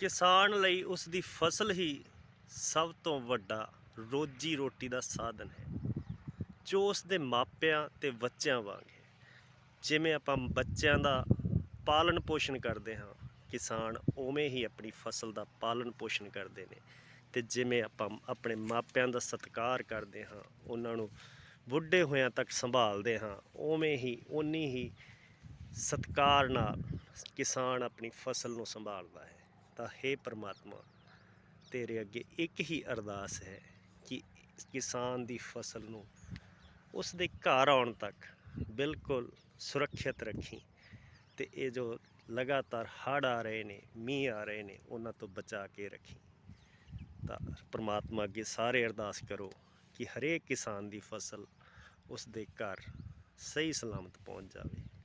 ਕਿਸਾਨ ਲਈ ਉਸ ਦੀ ਫਸਲ ਹੀ ਸਭ ਤੋਂ ਵੱਡਾ ਰੋਜੀ ਰੋਟੀ ਦਾ ਸਾਧਨ ਹੈ, ਜੋ ਉਸ ਦੇ ਮਾਪਿਆਂ ਤੇ ਬੱਚਿਆਂ ਵਾਂਗ ਹੈ। ਜਿਵੇਂ ਆਪਾਂ ਬੱਚਿਆਂ ਦਾ ਪਾਲਣ ਪੋਸ਼ਣ ਕਰਦੇ ਹਾਂ, ਕਿਸਾਨ ਉਵੇਂ ਹੀ ਆਪਣੀ ਫਸਲ ਦਾ ਪਾਲਣ ਪੋਸ਼ਣ ਕਰਦੇ ਨੇ। ਤੇ ਜਿਵੇਂ ਆਪਾਂ ਆਪਣੇ ਮਾਪਿਆਂ ਦਾ ਸਤਿਕਾਰ ਕਰਦੇ ਹਾਂ, ਉਹਨਾਂ ਨੂੰ ਬੁੱਢੇ ਹੋਇਆਂ ਤੱਕ ਸੰਭਾਲਦੇ ਹਾਂ, ਉਵੇਂ ਹੀ ਉਨੀ ਹੀ ਸਤਿਕਾਰ ਨਾਲ ਕਿਸਾਨ ਆਪਣੀ ਫਸਲ ਨੂੰ ਸੰਭਾਲਦਾ ਹੈ। ਤਾਂ ਹੇ ਪ੍ਰਮਾਤਮਾ, ਤੇਰੇ ਅੱਗੇ ਇੱਕ ਹੀ ਅਰਦਾਸ ਹੈ ਕਿ ਕਿਸਾਨ ਦੀ ਫਸਲ ਨੂੰ ਉਸ ਦੇ ਘਰ ਆਉਣ ਤੱਕ ਬਿਲਕੁਲ ਸੁਰੱਖਿਅਤ ਰੱਖੀ ਤੇ ਇਹ ਜੋ ਲਗਾਤਾਰ ਹੜ੍ਹ ਆ ਰਹੇ ਨੇ, ਮੀਂਹ ਆ ਰਹੇ ਨੇ, ਉਹਨਾਂ ਤੋਂ ਬਚਾ ਕੇ ਰੱਖੀ। ਤਾਂ ਪ੍ਰਮਾਤਮਾ ਅੱਗੇ ਸਾਰੇ ਅਰਦਾਸ ਕਰੋ ਕਿ ਹਰੇਕ ਕਿਸਾਨ ਦੀ ਫਸਲ ਉਸ ਦੇ ਘਰ ਸਹੀ ਸਲਾਮਤ ਪਹੁੰਚ ਜਾਵੇ।